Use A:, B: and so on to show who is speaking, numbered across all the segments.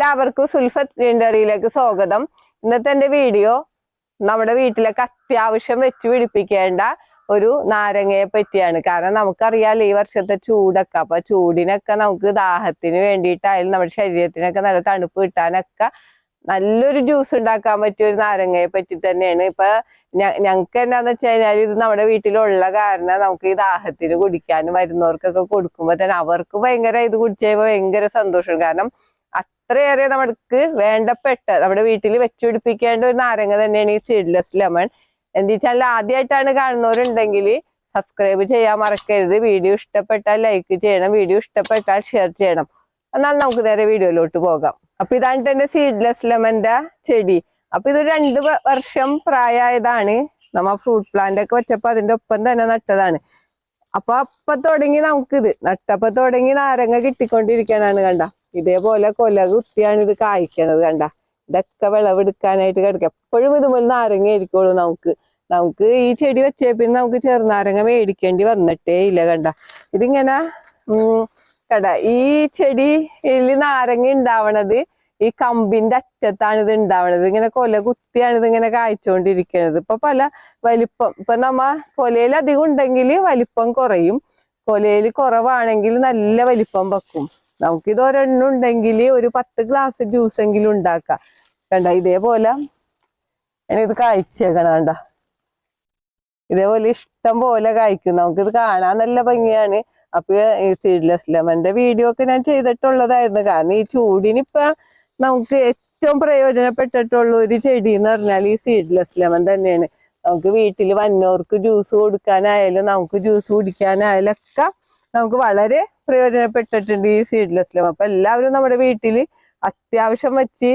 A: എല്ലാവർക്കും സുൽഫത്ത് ഗ്രീൻഡറിയിലേക്ക് സ്വാഗതം. ഇന്നത്തെ എന്റെ വീഡിയോ നമ്മുടെ വീട്ടിലൊക്കെ അത്യാവശ്യം വെച്ച് പിടിപ്പിക്കേണ്ട ഒരു നാരങ്ങയെ പറ്റിയാണ്. കാരണം നമുക്കറിയാലോ ഈ വർഷത്തെ ചൂടൊക്കെ അപ്പൊ ചൂടിനൊക്കെ നമുക്ക് ദാഹത്തിന് വേണ്ടിയിട്ടായാലും നമ്മുടെ ശരീരത്തിനൊക്കെ നല്ല തണുപ്പ് കിട്ടാനൊക്കെ നല്ലൊരു ജ്യൂസ് ഉണ്ടാക്കാൻ പറ്റിയ ഒരു നാരങ്ങയെ പറ്റി തന്നെയാണ്. ഇപ്പൊ ഞങ്ങൾക്ക് എന്നാന്ന് വെച്ച് കഴിഞ്ഞാൽ ഇത് നമ്മുടെ വീട്ടിലുള്ള കാരണം നമുക്ക് ഈ ദാഹത്തിന് കുടിക്കാനും വരുന്നവർക്കൊക്കെ കൊടുക്കുമ്പോ തന്നെ അവർക്ക് ഭയങ്കര ഇത് കുടിച്ചു കഴിയുമ്പോൾ ഭയങ്കര സന്തോഷം. കാരണം അത്രയേറെ നമുക്ക് വേണ്ടപ്പെട്ട നമ്മുടെ വീട്ടിൽ വെച്ചുപിടിപ്പിക്കേണ്ട ഒരു നാരങ്ങ തന്നെയാണ് ഈ സീഡ്ലെസ് ലെമൺ എന്താ വെച്ചാൽ ആദ്യമായിട്ടാണ് കാണുന്നവരുണ്ടെങ്കിൽ സബ്സ്ക്രൈബ് ചെയ്യാൻ മറക്കരുത്. വീഡിയോ ഇഷ്ടപ്പെട്ടാൽ ലൈക്ക് ചെയ്യണം. വീഡിയോ ഇഷ്ടപ്പെട്ടാൽ ഷെയർ ചെയ്യണം. എന്നാൽ നമുക്ക് നേരെ വീഡിയോയിലോട്ട് പോകാം. അപ്പൊ ഇതാണ് എന്റെ സീഡ്ലെസ് ലെമന്റെ ചെടി. അപ്പൊ ഇത് രണ്ട് വർഷം പ്രായമായതാണ് നമ്മ ഫ്രൂട്ട് പ്ലാന്റ് ഒക്കെ വെച്ചപ്പോ അതിന്റെ ഒപ്പം തന്നെ നട്ടതാണ്. അപ്പൊ അപ്പൊ തുടങ്ങി നമുക്കിത്. നട്ടപ്പൊ തുടങ്ങി നാരങ്ങ കിട്ടിക്കൊണ്ടിരിക്കണാണ് കണ്ട. ഇതേപോലെ കൊല കുത്തിയാണ് ഇത് കായ്ക്കണത് കണ്ട. ഇതൊക്കെ വിളവെടുക്കാനായിട്ട് കിടക്കുക. എപ്പോഴും ഇതുപോലെ നാരങ്ങ ആയിരിക്കുള്ളൂ നമുക്ക്. നമുക്ക് ഈ ചെടി വെച്ചേ പിന്നെ നമുക്ക് ചെറുനാരങ്ങ മേടിക്കേണ്ടി വന്നിട്ടേ ഇല്ല കണ്ട. ഇതിങ്ങനെ ഉം കണ്ട. ഈ ചെടിയിൽ നാരങ്ങ ഉണ്ടാവണത് ഈ കമ്പിന്റെ അറ്റത്താണ് ഇത് ഉണ്ടാവണത്. ഇങ്ങനെ കൊല കുത്തിയാണ് ഇത് ഇങ്ങനെ കായ്ച്ചുകൊണ്ടിരിക്കുന്നത് ഇപ്പൊ പല വലിപ്പം ഇപ്പൊ നമ്മ കൊലയിൽ അധികം ഉണ്ടെങ്കിൽ വലിപ്പം കുറയും. കൊലയിൽ കുറവാണെങ്കിൽ നല്ല വലിപ്പം വെക്കും. നമുക്കിത് ഒരെണ്ണം ഉണ്ടെങ്കിൽ ഒരു പത്ത് ഗ്ലാസ് ജ്യൂസ് എങ്കിലും ഉണ്ടാക്കാം. കണ്ട ഇതേപോലെ ഇത് കായ്ച്ചേക്കണം കണ്ട. ഇതേപോലെ ഇഷ്ടം പോലെ കായ്ക്കും. നമുക്കിത് കാണാൻ നല്ല ഭംഗിയാണ്. അപ്പൊ ഈ സീഡ്ലെസ് ലെമന്റെ വീഡിയോ ഒക്കെ ഞാൻ ചെയ്തിട്ടുള്ളതായിരുന്നു. കാരണം ഈ ചൂടിനിപ്പൊ നമുക്ക് ഏറ്റവും പ്രയോജനപ്പെട്ടിട്ടുള്ള ഒരു ചെടി എന്ന് പറഞ്ഞാൽ ഈ സീഡ്ലെസ് ലെമൻ തന്നെയാണ്. നമുക്ക് വീട്ടിൽ വന്നവർക്ക് ജ്യൂസ് കൊടുക്കാനായാലും നമുക്ക് ജ്യൂസ് കുടിക്കാനായാലും ഒക്കെ നമുക്ക് വളരെ പ്രയോജനപ്പെട്ടിട്ടുണ്ട് ഈ സീഡ്ലെസ് ലം. അപ്പൊ എല്ലാവരും നമ്മുടെ വീട്ടിൽ അത്യാവശ്യം വെച്ച്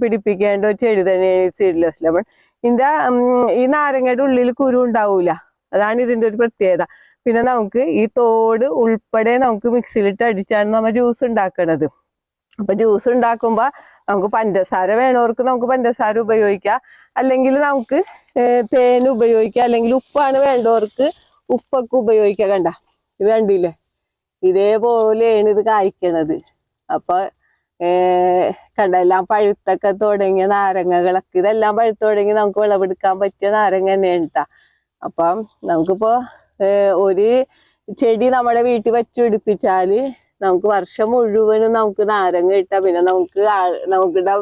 A: പിടിപ്പിക്കേണ്ട ഒരു ചെടി തന്നെയാണ് ഈ സീഡ്ലെസ് ലെമൺ ഇതിന്റെ ഈ നാരങ്ങയുടെ ഉള്ളിൽ കുരു ഉണ്ടാവൂല. അതാണ് ഇതിന്റെ ഒരു പ്രത്യേകത. പിന്നെ നമുക്ക് ഈ തോട് ഉൾപ്പെടെ നമുക്ക് മിക്സിയിലിട്ട് അടിച്ചാണ് നമ്മൾ ജ്യൂസ് ഉണ്ടാക്കണത്. അപ്പൊ ജ്യൂസ് ഉണ്ടാക്കുമ്പോ നമുക്ക് പഞ്ചസാര വേണവർക്ക് നമുക്ക് പഞ്ചസാര ഉപയോഗിക്കാം. അല്ലെങ്കിൽ നമുക്ക് തേൻ ഉപയോഗിക്കാം. അല്ലെങ്കിൽ ഉപ്പാണ് വേണ്ടവർക്ക് ഉപ്പൊക്കെ ഉപയോഗിക്കാം കണ്ട. ഇത് കണ്ടില്ലേ? ഇതേപോലെയാണ് ഇത് കായ്ക്കണത്. അപ്പൊ ഏർ കണ്ടെല്ലാം പഴുത്തൊക്കെ തുടങ്ങിയ നാരങ്ങകളൊക്കെ ഇതെല്ലാം പഴുത്തു തുടങ്ങി നമുക്ക് വിളവെടുക്കാൻ പറ്റിയ നാരങ്ങ തന്നെയാണ് കേട്ടാ അപ്പം നമുക്കിപ്പോ ഏർ ഒരു ചെടി നമ്മുടെ വീട്ടിൽ വെച്ച് പിടിപ്പിച്ചാൽ നമുക്ക് വർഷം മുഴുവനും നമുക്ക് നാരങ്ങ കിട്ടാം പിന്നെ നമുക്ക് നമുക്കിടെ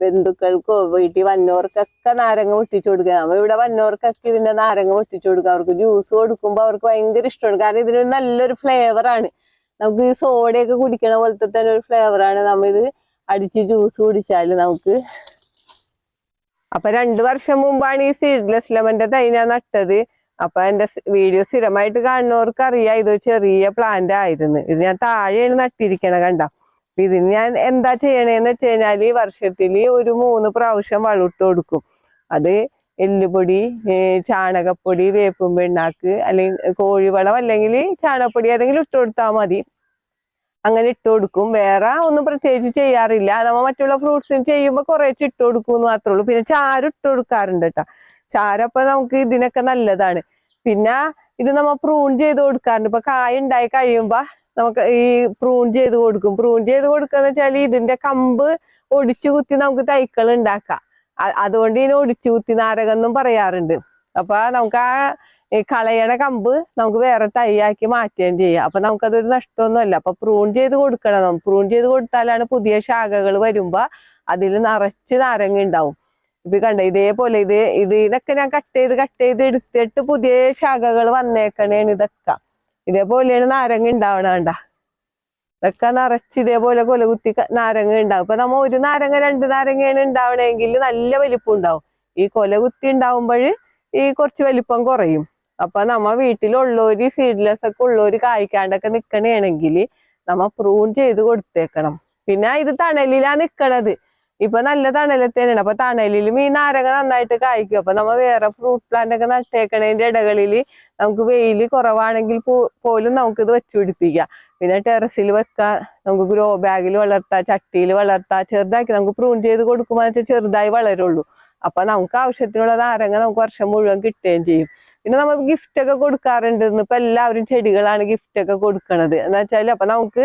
A: ബന്ധുക്കൾക്കോ വീട്ടിൽ വന്നവർക്കൊക്കെ നാരങ്ങ പൊട്ടിച്ചു കൊടുക്കുക. നമ്മൾ ഇവിടെ വന്നവർക്കൊക്കെ ഇതിന്റെ നാരങ്ങ പൊട്ടിച്ചു കൊടുക്കുക. അവർക്ക് ജ്യൂസ് കൊടുക്കുമ്പോൾ അവർക്ക് ഭയങ്കര ഇഷ്ടമാണ്. കാരണം ഇതിന് നല്ലൊരു ഫ്ലേവർ ആണ്. നമുക്ക് ഈ സോഡയൊക്കെ കുടിക്കണ പോലത്തെ തന്നെ ഒരു ഫ്ലേവർ ആണ്. നമ്മ ഇത് അടിച്ച് ജ്യൂസ് കുടിച്ചാൽ നമുക്ക്. അപ്പൊ രണ്ടു വർഷം മുമ്പാണ് ഈ സീഡ്ലെസ് ലെമന്റെ തൈ ഞാൻ നട്ടത്. അപ്പൊ എന്റെ വീഡിയോ സ്ഥിരമായിട്ട് കാണുന്നവർക്ക് അറിയാം. ഇതൊരു ചെറിയ പ്ലാന്റ് ആയിരുന്നു. ഇത് ഞാൻ താഴെയാണ് നട്ടിരിക്കണ കണ്ട? ഇതിന് ഞാൻ എന്താ ചെയ്യണേന്ന് വെച്ച് ഈ വർഷത്തിൽ ഒരു മൂന്ന് പ്രാവശ്യം വളമിട്ട് കൊടുക്കും. അത് എല്ലുപൊടി ചാണകപ്പൊടി വേപ്പും പിണ്ണാക്ക് അല്ലെങ്കിൽ കോഴിവളം അല്ലെങ്കിൽ ചാണകപ്പൊടി ഏതെങ്കിലും ഇട്ട് കൊടുത്താൽ മതി. അങ്ങനെ ഇട്ട് കൊടുക്കും. വേറെ ഒന്നും പ്രത്യേകിച്ച് ചെയ്യാറില്ല. നമ്മൾ മറ്റുള്ള ഫ്രൂട്ട്സിന് ചെയ്യുമ്പോൾ കുറേശ്ശെ ഇട്ട് കൊടുക്കും എന്ന് മാത്രമേ ഉള്ളൂ. പിന്നെ ചാരം ഇട്ട് കൊടുക്കാറുണ്ട് കേട്ടോ ചാരം അപ്പൊ നമുക്ക് ഇതിനൊക്കെ നല്ലതാണ്. പിന്നെ ഇത് നമ്മൾ പ്രൂൺ ചെയ്ത് കൊടുക്കാറുണ്ട്. ഇപ്പൊ കായ ഉണ്ടായി കഴിയുമ്പോ നമുക്ക് ഈ പ്രൂൺ ചെയ്ത് കൊടുക്കും. പ്രൂൺ ചെയ്ത് കൊടുക്കാന്ന് വെച്ചാൽ ഇതിന്റെ കമ്പ് ഒടിച്ചു കുത്തി നമുക്ക് തൈക്കൾ ഉണ്ടാക്കാം. അതുകൊണ്ട് ഇതിനെ ഒടിച്ചു കുത്തി നാരകം എന്നും പറയാറുണ്ട്. അപ്പൊ നമുക്ക് ആ കളയണ കമ്പ് നമുക്ക് വേറെ തൈയാക്കി മാറ്റുകയും ചെയ്യാം. അപ്പൊ നമുക്കതൊരു നഷ്ടമൊന്നുമല്ല. അപ്പൊ പ്രൂൺ ചെയ്ത് കൊടുക്കണം പ്രൂൺ ചെയ്ത് കൊടുത്താലാണ് പുതിയ ശാഖകൾ വരുമ്പോ അതിൽ നിറച്ച് നാരങ്ങ ഉണ്ടാവും. ഇപ്പൊ കണ്ട? ഇതേപോലെ ഇത് ഇത് ഇതൊക്കെ ഞാൻ കട്ട് ചെയ്ത് കട്ട് ചെയ്ത് എടുത്തിട്ട് പുതിയ ശാഖകൾ വന്നേക്കണേണ് ഇതൊക്കെ. ഇതേപോലെയാണ് നാരങ്ങ ഉണ്ടാവണ വേണ്ട ഇതൊക്കെ നിറച്ച് ഇതേപോലെ കൊലകുത്തി കുത്തി നാരങ്ങ ഉണ്ടാവും. ഇപ്പൊ നമ്മ ഒരു നാരങ്ങ രണ്ട് നാരങ്ങയാണ് ഉണ്ടാവണമെങ്കിൽ നല്ല വലിപ്പം ഉണ്ടാവും. ഈ കൊലകുത്തി ഉണ്ടാവുമ്പോൾ ഈ കുറച്ച് വലിപ്പം കുറയും. അപ്പൊ നമ്മ വീട്ടിലുള്ളവര് സീഡ്ലെസ് ഒക്കെ ഉള്ളവര് കായ്ക്കാണ്ടൊക്കെ നിക്കണേണെങ്കിൽ നമ്മ പ്രൂൺ ചെയ്ത് കൊടുത്തേക്കണം. പിന്നെ ഇത് തണലിലാ നിക്കണത്. ഇപ്പൊ നല്ല തണലത്തേനാണ് അപ്പൊ തണലിലും ഈ നാരങ്ങ നന്നായിട്ട് കായ്ക്കും. അപ്പൊ നമ്മ വേറെ ഫ്രൂട്ട് പ്ലാന്റ് ഒക്കെ നട്ടേക്കണതിന്റെ ഇടകളിൽ നമുക്ക് വെയിൽ കുറവാണെങ്കിൽ പോലും നമുക്ക് ഇത് വെച്ചു പിടിപ്പിക്കാം. പിന്നെ ടെറസിൽ വെക്കാം. നമുക്ക് ഗ്രോ ബാഗിൽ വളർത്താം ചട്ടിയിൽ വളർത്താം. ചെറുതാക്കി നമുക്ക് പ്രൂൺ ചെയ്ത് കൊടുക്കുമ്പോൾ വെച്ചാൽ ചെറുതായി വളരുള്ളൂ. അപ്പൊ നമുക്ക് ആവശ്യത്തിനുള്ള നാരങ്ങ നമുക്ക് വർഷം മുഴുവൻ കിട്ടുകയും ചെയ്യും. പിന്നെ നമ്മൾ ഗിഫ്റ്റ് ഒക്കെ കൊടുക്കാറുണ്ട്. ഇപ്പൊ എല്ലാവരും ചെടികളാണ് ഗിഫ്റ്റ് ഒക്കെ കൊടുക്കണത്. എന്ന് വെച്ചാൽ അപ്പൊ നമുക്ക്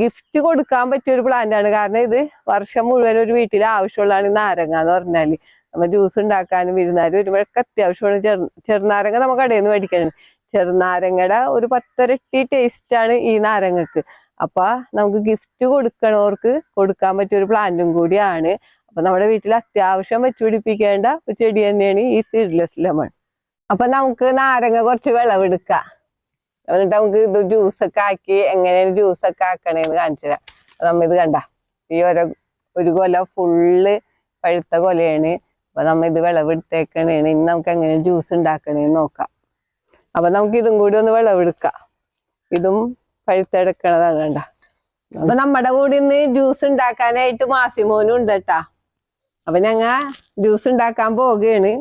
A: ഗിഫ്റ്റ് കൊടുക്കാൻ പറ്റിയ ഒരു പ്ലാന്റ് ആണ്. കാരണം ഇത് വർഷം മുഴുവൻ ഒരു വീട്ടിൽ ആവശ്യമുള്ളതാണ് നാരങ്ങ എന്ന് പറഞ്ഞാൽ. നമ്മൾ ജ്യൂസ് ഉണ്ടാക്കാനും വിരുന്നാരും വരുമ്പോഴൊക്കെ അത്യാവശ്യമാണ് ചെറു ചെറുനാരങ്ങ നമുക്ക് കടയിൽ നിന്ന് മേടിക്കണം ചെറുനാരങ്ങയുടെ ഒരു പത്തരട്ടി ടേസ്റ്റ് ആണ് ഈ നാരങ്ങക്ക്. അപ്പൊ നമുക്ക് ഗിഫ്റ്റ് കൊടുക്കണവർക്ക് കൊടുക്കാൻ പറ്റിയ ഒരു പ്ലാന്റും കൂടിയാണ്. അപ്പൊ നമ്മുടെ വീട്ടിൽ അത്യാവശ്യം വെച്ചുപിടിപ്പിക്കേണ്ട ഒരു ചെടി തന്നെയാണ് ഈ സീഡ്ലെസ് ലെമൺ അപ്പൊ നമുക്ക് നാരങ്ങ കുറച്ച് വിളവെടുക്കാം. എന്നിട്ട് നമുക്ക് ഇത് ജ്യൂസൊക്കെ ആക്കി എങ്ങനെയാണ് ജ്യൂസൊക്കെ ആക്കണേന്ന് കാണിച്ചു തരാം നമ്മ ഇത് കണ്ട. ഈ ഓരോ ഒരു കൊല ഫുള്ള് പഴുത്ത കൊലയാണ്. അപ്പൊ നമ്മ ഇത് വിളവെടുത്തേക്കണേണ്. ഇനി നമുക്ക് എങ്ങനെ ജ്യൂസ് ഉണ്ടാക്കണേന്ന് നോക്കാം. അപ്പൊ നമുക്ക് ഇതും കൂടി ഒന്ന് വിളവെടുക്കാം. ഇതും പഴുത്തെടുക്കണതാണ് കണ്ട. അപ്പൊ നമ്മുടെ കൂടി ഇന്ന് ജ്യൂസ് ഉണ്ടാക്കാനായിട്ട് മാസിമോനും ഉണ്ട് കേട്ടാ. അപ്പൊ ഞങ്ങ ജ്യൂസ് ഉണ്ടാക്കാൻ പോവുകയാണ്.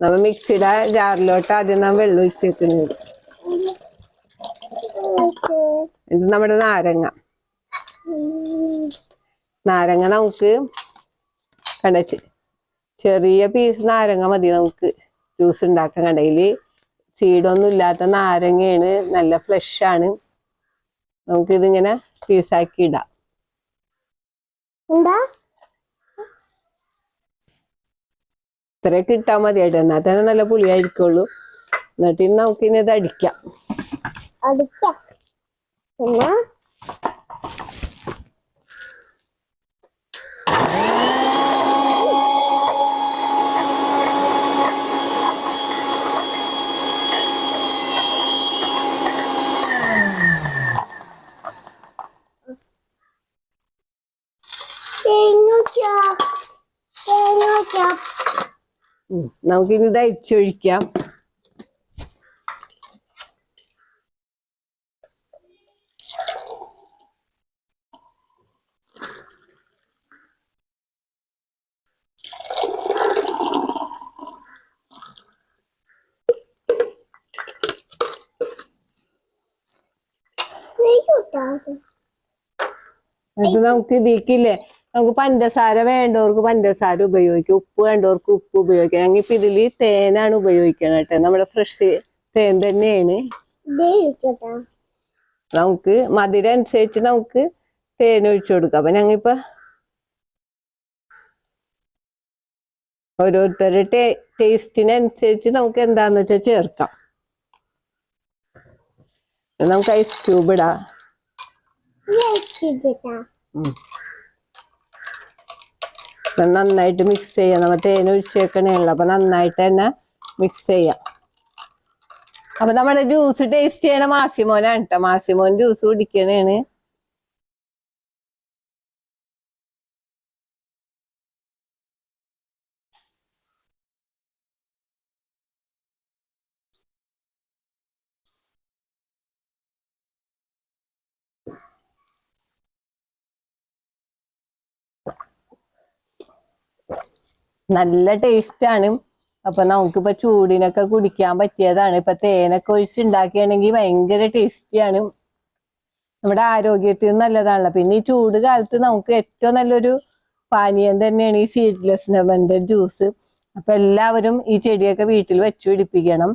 A: നമ്മ മിക്സിയുടെ ജാറിലോട്ട് ആദ്യം നാം വെള്ളം ഒഴിച്ചേക്കുന്നത്. ഇത് നമ്മുടെ നാരങ്ങ. നാരങ്ങ നമുക്ക് കണ്ടച്ച് ചെറിയ പീസ് നാരങ്ങ മതി നമുക്ക്. ജ്യൂസ് ഉണ്ടാക്കാൻ കടയിൽ സീഡൊന്നും ഇല്ലാത്ത നാരങ്ങയാണ്. നല്ല ഫ്ലഷ് ആണ്. നമുക്കിതിങ്ങനെ പീസാക്കി ഇടാം
B: എന്താ
A: ഇത്രയൊക്കെ ഇട്ടാൽ മതിയായിട്ട്. എന്നാൽ തന്നെ നല്ല പുളിയായിരിക്കുള്ളൂ. എന്നിട്ട് നമുക്ക് ഇനി ഇത് അടിക്കാം.
B: അടിക്കാം. പിന്നെ തേങ്ങ തേങ്ങ
A: നമുക്കിനി ഇത് അരിച്ചൊഴിക്കാം എന്നിട്ട് നമുക്ക് ഇതിക്കില്ലേ നമുക്ക് പഞ്ചസാര വേണ്ടവർക്ക് പഞ്ചസാര ഉപയോഗിക്കാം ഉപ്പ് വേണ്ടവർക്ക് ഉപ്പ് ഉപയോഗിക്കാം. ഞങ്ങൾ ഇപ്പൊ ഇതിൽ തേനാണ് ഉപയോഗിക്കണം കേട്ടോ. നമ്മുടെ ഫ്രഷ് തേൻ തന്നെയാണ്. നമുക്ക് മധുരം അനുസരിച്ച് നമുക്ക് തേൻ ഒഴിച്ചു കൊടുക്കാം. അപ്പൊ ഞങ്ങിപ്പോ ഓരോരുത്തരുടെ ടേ ടേസ്റ്റിനനുസരിച്ച് നമുക്ക് എന്താന്ന് വെച്ചാൽ ചേർക്കാം. നമുക്ക് ഐസ് ക്യൂബ് ഇടാം. നന്നായിട്ട് മിക്സ് ചെയ്യാം. നമ്മൾ തേൻ ഒഴിച്ചേക്കണേയുള്ളൂ അപ്പം നന്നായിട്ട് തന്നെ മിക്സ് ചെയ്യാം. അപ്പം നമ്മുടെ ജ്യൂസ് ടേസ്റ്റ് ചെയ്യണ മാസിമോനാണ് കേട്ടോ മാസിമോൻ ജ്യൂസ് കുടിക്കണേണ്. നല്ല ടേസ്റ്റ് ആണ്. അപ്പൊ നമുക്കിപ്പോ ചൂടിനൊക്കെ കുടിക്കാൻ പറ്റിയതാണ്. ഇപ്പൊ തേനൊക്കെ ഒഴിച്ചുണ്ടാക്കുകയാണെങ്കിൽ ഭയങ്കര ടേസ്റ്റിയാണ് നമ്മുടെ ആരോഗ്യത്തിന് നല്ലതാണല്ലോ. പിന്നെ ഈ ചൂട് കാലത്ത് നമുക്ക് ഏറ്റവും നല്ലൊരു പാനീയം തന്നെയാണ് ഈ സീഡ്ലെസ് ലെമന്റെ ജ്യൂസ് അപ്പൊ എല്ലാവരും ഈ ചെടിയൊക്കെ വീട്ടിൽ വെച്ചു പിടിപ്പിക്കണം.